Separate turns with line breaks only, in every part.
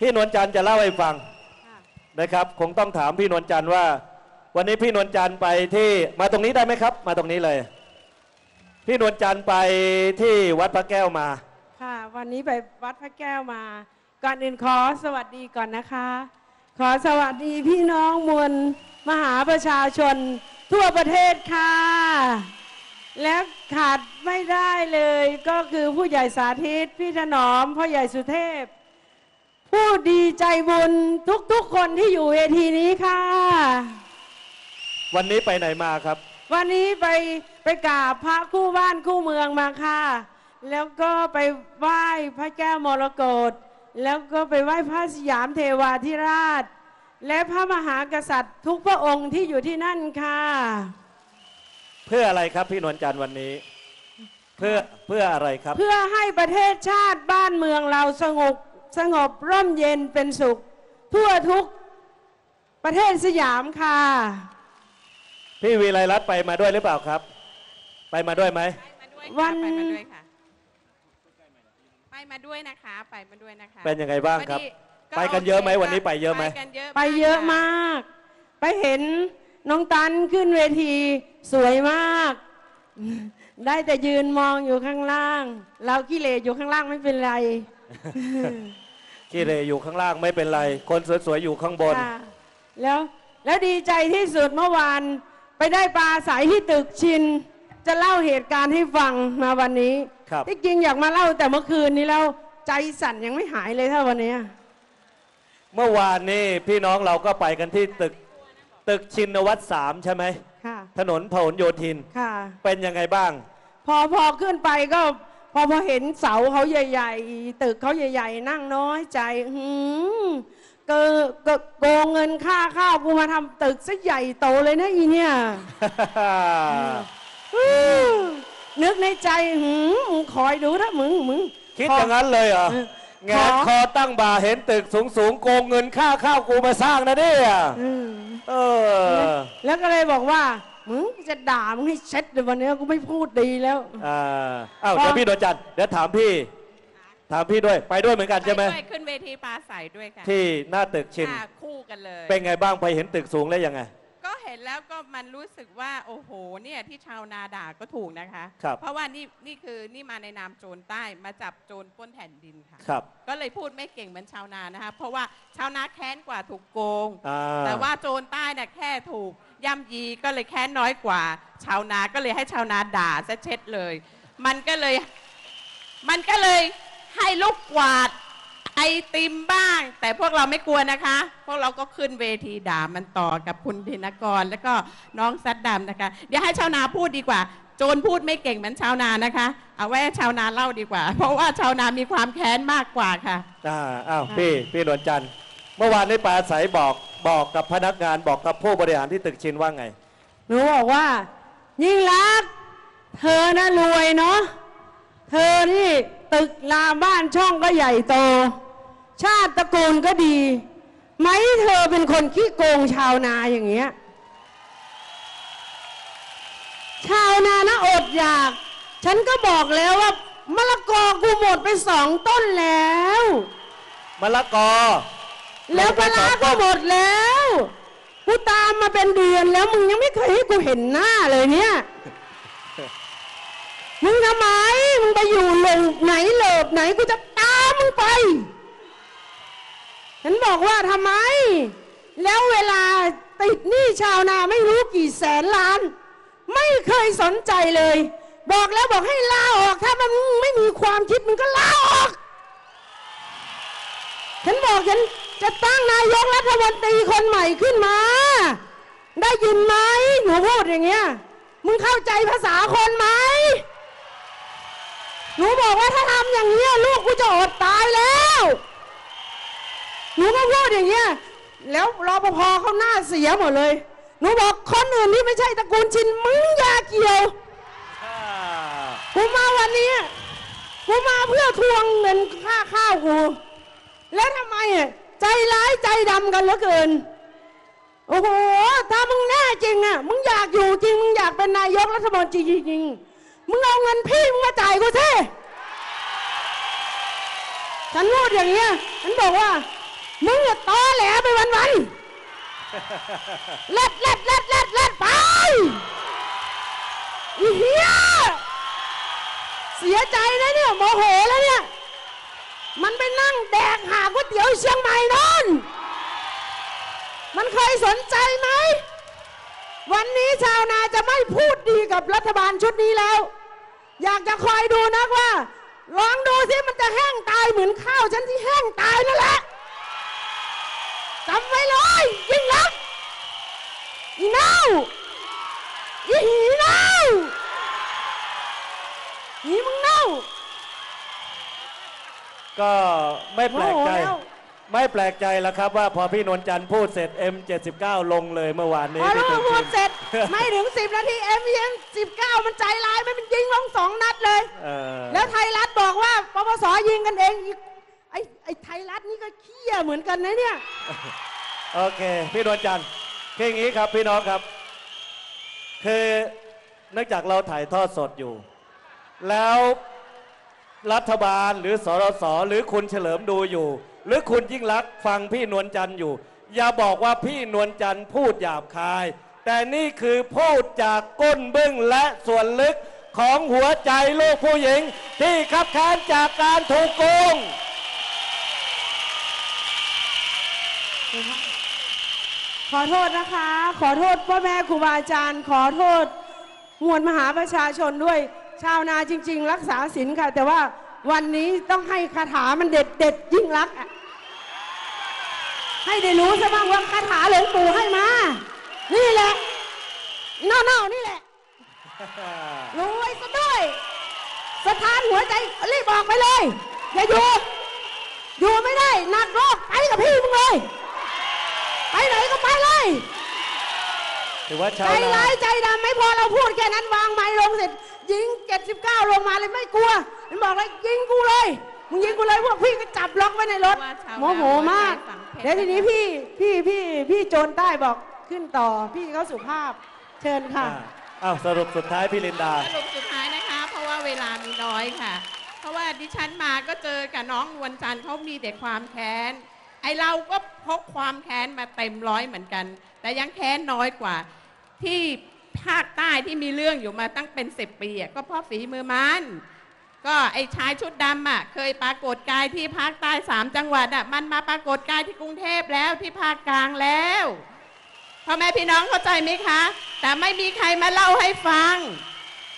พี่นวลจันทร์จะเล่าให้ฟัง
ค่ะ
นะครับ คงต้องถามพี่นวลจันทร์ว่า วันนี้พี่นวลจันทร์ไปที่มาตรงนี้ได้ไหมครับ มาตรงนี้เลย พี่นวลจันทร์ไปที่วัดพระแก้วมา
ค่ะ วันนี้ไปวัดพระแก้วมา ก่อนอื่นขอสวัสดีก่อนนะคะ ขอสวัสดีพี่น้องมวลมหาประชาชนทั่วประเทศค่ะ และขาดไม่ได้เลยก็คือผู้ใหญ่สาธิตพี่ถนอมพ่อใหญ่สุเทพ ผู้ดีใจบุญทุกๆคนที่อยู่เวทีนี้ค่ะ
วันนี้ไปไหนมาครับ
วันนี้ไปไปกราบพระคู่บ้านคู่เมืองมาค่ะ แล้วก็ไปไหว้พระแก้วมรกตแล้วก็ไปไหว้พระสยามเทวาธิราช และพระมหากษัตริย์ทุกพระองค์ที่อยู่ที่นั่นค่ะ
เพื่ออะไรครับพี่นวลจันทร์วันนี้ เพื่อเพื่ออะไรครับ
เพื่อให้ประเทศชาติบ้านเมืองเราสงบ สงบร่มเย็นเป็นสุข ทั่วทุกประเทศสยามค่ะ
พี่วีไลรัตน์ไปมาด้วยหรือเปล่าครับ ไปมาด้วยไหม
ไปมาด้วย
วั
ค่ะ
น
ไปมาด้วยค่ะ ไปมาด้วยนะคะ ไปมาด้วยนะคะ
เป็นยังไงบ้างครับ
วันนี้
ไปกันเยอะไหม
โค
วันนี้ไปเยอะไหม
ปกันเยอะ
ไปเยอะมาก ไปเห็นน้องตันขึ้นเวทีสวยมาก ได้แต่ยืนมองอยู่ข้างล่าง เรากิเลสอยู่ข้างล่างไม่เป็นไร
ขี้เหรอยู่ข้างล่างไม่เป็นไร คนสวยๆอยู่ข้างบน
ค่ะแล้วแล้วดีใจที่สุดเมื่อวาน ไปได้ปลาสายที่ตึกชิน จะเล่าเหตุการณ์ให้ฟังมาวันนี้
ครับ
ที่จริงอยากมาเล่าแต่เมื่อคืนนี้แล้วใจสั่นยังไม่หายเลยเท่าวันเนี้ย
เมื่อวานนี้พี่น้องเราก็ไปกันที่ตึก ตึกชินวัตรสามใช่ไหม
ค่ะ
ถนนพหลโยธิน
ค่ะ
เป็นยังไงบ้าง
พอพอขึ้นไปก็ พอพอเห็นเสาเขาใหญ่ ๆ ตึกเขาใหญ่ ๆ นั่งน้อยใจหืมเกอเกอโกงเงินค่าข้าวกูมาทำตึกซะใหญ่โตเลยนะอีเนี่ยอื้อนึกในใจหืมมึงคอยดูถ้ามึงมึง
คิดอย่างนั้นเลยเหรอ
เออ
แงนคอตั้งบ่าเห็นตึกสูงสูงๆโกงเงินค่าข้าวกูมาสร้างนะเนี่ย
อืม
เออ
แล้วก็เลยบอกว่า มึงจะด่ามึงให้เช็ดเลยวันนี้กูไม่พูดดีแล้ว
อ่าอ้าวเดี๋ยวพี่ดวงจันทร์เดี๋ยวถามพี่ ถามพี่ด้วยไปด้วยเหมือนกันใช่ไหม
ปด้วยขึ้นเวทีปลาใสด้วยค่ะ
ที่หน้าตึกชิน
ค่ะคู่กันเลย
เป็นไงบ้างไปเห็นตึกสูงแล้วยังไง
ก็เห็นแล้วก็มันรู้สึกว่าโอ้โหเนี่ยที่ชาวนาด่าก็ถูกนะคะ
ครับ
เพราะว่านี่นี่คือนี่มาในนามโจรใต้มาจับโจรปล้นแผ่นดินค่ะ
ครับ
ก็เลยพูดไม่เก่งเหมือนชาวนานะคะเพราะว่าชาวนาแค้นกว่าถูกโกง
อ่า
แต่ว่าโจรใต้เนี่ยแค่ถูกย่ำยีก็เลยแค้นน้อยกว่า ชาวนาก็เลยให้ชาวนาด่าซะเช็ดเลย มันก็เลยมันก็เลยให้ลูกกวาดไอติมบ้าง แต่พวกเราไม่กลัวนะคะ พวกเราก็ขึ้นเวทีด่ามันต่อกับคุณธินกร แล้วก็น้องซัดดำนะคะ เดี๋ยวให้ชาวนาพูดดีกว่า โจรพูดไม่เก่งเหมือนชาวนานะคะ เอาไว้ให้ชาวนาเล่าดีกว่า เพราะว่าชาวนามีความแค้นมากกว่าค่ะ
อ่าอ้าวพี่พี่นวลจันทร์ เมื่อวานนี้ปลาใสบอกบอกกับพนักงานบอกกับผู้บริหารที่ตึกชินว่าไง
หนูบอกว่า ยิ่งรักษณ์เธอน่ะรวยเนาะเธอนี่ตึกรามบ้านช่องก็ใหญ่โต ชาติตระกูลก็ดี ไหมเธอเป็นคนขี้โกงชาวนาอย่างเงี้ย ชาวนานะอดอยาก ฉันก็บอกแล้วว่ามะละกอกูหมดไปสองต้นแล้ว
มะละกอ
แล้วปลาร้าก็หมดแล้วกูตามมาเป็นเดือนแล้วมึงยังไม่เคยให้กูเห็นหน้าเลยเนี่ย มึงทำไม มึงไปอยู่หลงไหนหลบไหนกูจะตามมึงไปฉันบอกว่าทำไม แล้วเวลาติดหนี้ชาวนาไม่รู้กี่แสนล้าน ไม่เคยสนใจเลย บอกแล้วบอกให้ลาออก ถ้ามันไม่มีความคิดมึงก็ลาออกฉันบอกฉัน จะตั้งนายกรัฐมนตรีคนใหม่ขึ้นมา ได้ยินไหมหนูพูดอย่างเงี้ยมึงเข้าใจภาษาคนไหมหนูบอกว่าถ้าทำอย่างเงี้ยลูกกูจะอดตายแล้ว หนูก็พูดอย่างเงี้ยแล้วรอปภเขาหน้าเสียหมดเลย หนูบอกคนอื่นที่ไม่ใช่ตระกูลชินมึงยาเกี่ยวกูมาวันนี้กูมาเพื่อทวงเงินค่าข้าวกูแล้วทำไมอะ ใจร้ายใจดำกันเหลือเกิน โอ้โห ถ้ามึงแน่จริงอะ มึงอยากอยู่จริง มึงอยากเป็นนายกรัฐมนตรีจริงมึงเอาเงินพี่มึงมาจ่ายกูสิฉันพูดอย่างเงี้ยฉันบอกว่า มึงอย่าตอแหลไปวันวันเล็ดเล็ดเล็ดเล็ดเล็ดไปอีเหี้ยเสียใจนะเนี่ยโมโหแล้วเนี่ย มันไปนั่งแดกหาก๋วยเตี๋ยวเชียงใหม่นอนมันเคยสนใจไหม วันนี้ชาวนาจะไม่พูดดีกับรัฐบาลชุดนี้แล้ว อยากจะคอยดูนักว่า ลองดูสิมันจะแห้งตายเหมือนข้าวฉันที่แห้งตายนั่นแหละจำไว้เลยยิ่งรักอีเน่าอีหีเน่าหีมึงเน่า
ก็ไม่แปลกใจ
โมโหแล้ว
ไม่แปลกใจแล้วครับว่าพอพี่นวลจันทร์พูดเสร็จ M79 ลงเลยเมื่อวานนี้
พอ
ที่
รู้
ตึ
ว่ากพู
ชิ
ด
น
เสร็จ ไม่ถึงสิบนาทีเอ็มเอ็มสิบเก้ามันใจร้ายไหมมันยิงลงสองนัดเลย
เออ
แล้วไทยรัฐบอกว่าปปสยิงกันเองอีกไอ้ไอ้ไทยรัฐนี่ก็เขี้ยเหมือนกันนะเนี่ย
โอเค พี่นวลจันทร์คืออย่างนี้ครับพี่น้องครับ คือเนื่องจากเราถ่ายทอดสดอยู่ แล้ว รัฐบาลหรือสรสหรือคุณเฉลิมดูอยู่ หรือคุณยิ่งรักฟังพี่นวลจันทร์อยู่ อย่าบอกว่าพี่นวลจันทร์พูดหยาบคาย แต่นี่คือพูดจากก้นบึ้งและส่วนลึกของหัวใจลูกผู้หญิง ที่ขับแค้นจากการถูกโกง
ขอโทษนะคะ ขอโทษพ่อแม่ครูบาอาจารย์ ขอโทษมวลมหาประชาชนด้วย ชาวนาจริง ๆ รักษาศีลค่ะ แต่ว่าวันนี้ต้องให้คาถามันเด็ดเด็ดๆยิ่งรักษณ์อะให้ได้รู้ซะบ้างว่าคาถาหลวงปู่ให้มา นี่แหละเน่าๆนี่แหละรวยซะด้วย สถานหัวใจรีบออกไปเลย อย่าอยู่อยู่ไม่ได้หนักโรคไปกับพี่มึงเลย ไปไหนก็ไปเลย
ถือว่า
ใจ
ชาวนา
ร้ายใจดำไม่พอเราพูดแค่นั้นวางไม้ลงเสร็จ ยิง 79 ลงมาเลยไม่กลัว มันบอกเลยยิงกูเลย มึงยิงกูเลยพวกพี่ก็จับล็อกไว้ในรถ
ว่าชาวนา
โมโหมาก
หัวใจฝังเพชร
เดี๋ยวทีนี้พี่พี่พี่พี่โจรใต้บอกขึ้นต่อ พี่เขาสุภาพ เชิญค่ะ
อ่าอ้าวสรุปสุดท้ายพี่ลินดา
สรุปสุดท้ายนะคะ เพราะว่าเวลามีน้อยค่ะ เพราะว่าดิฉันมาก็เจอกับน้องนวลจันทร์เขามีแต่ความแค้น ไอเราก็พกความแค้นมาเต็มร้อยเหมือนกัน แต่ยังแค้นน้อยกว่าที่ ภาคใต้ที่มีเรื่องอยู่มาตั้งเป็นสิบปีก็เพราะฝีมือมัน ก็ไอ้ชายชุดดำอะเคยปรากฏกายที่ภาคใต้สามจังหวัดอะมันมาปรากฏกายที่กรุงเทพแล้วที่ภาคกลางแล้วพ่อแม่พี่น้องเข้าใจไหมคะ แต่ไม่มีใครมาเล่าให้ฟัง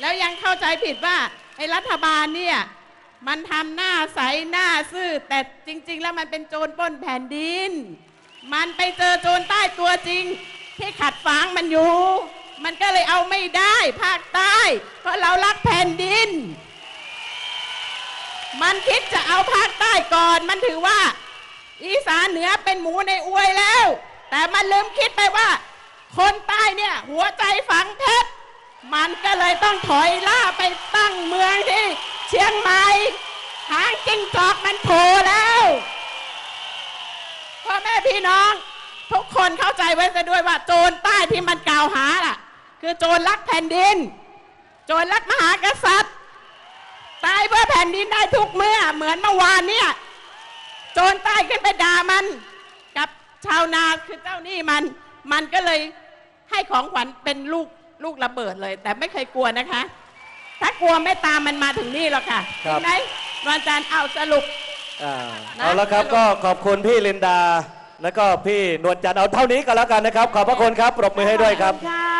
แล้วยังเข้าใจผิดว่าไอ้รัฐบาลเนี่ยมันทำหน้าใสหน้าซื่อแต่จริง ๆ แล้วมันเป็นโจรป้นแผ่นดิน มันไปเจอโจรใต้ตัวจริง ที่ขัดฝังมันอยู่ มันก็เลยเอาไม่ได้ภาคใต้ เพราะเรารักแผ่นดิน มันคิดจะเอาภาคใต้ก่อน มันถือว่า อีสานเหนือเป็นหมูในอวยแล้ว แต่มันลืมคิดไปว่า คนใต้เนี่ย หัวใจฝังเพชรมันก็เลยต้องถอยล่าไปตั้งเมืองที่ เชียงใหม่หางจิ้งจอกมันโผล่แล้วพ่อแม่พี่น้อง ทุกคนเข้าใจไว้ซะด้วยว่าโจรใต้ที่มันกล่าวหาล่ะ คือโจรลักแผ่นดิน โจรลักมหากษัตริย์ ตายเพื่อแผ่นดินได้ทุกเมื่อ เหมือนเมื่อวานเนี่ย โจรใต้ขึ้นไปด่ามัน กับชาวนาคือเจ้าหนี้มัน มันก็เลยให้ของขวัญเป็นลูกลูกระเบิดเลย แต่ไม่เคยกลัวนะคะ ถ้ากลัวไม่ตามมันมาถึงนี่หรอกค่ะ
ครับ
เห็นไหมวันจันทร์เอาสรุป
อ่า
นะ
เอาละครับก็ขอบคุณพี่ลินดา แล้วก็พี่นวลจันทร์เอาเท่านี้ก็แล้วกันนะครับ ขอบพระคุณครับปรบมือให้ด้วยครับ
ขอบคุณค่ะ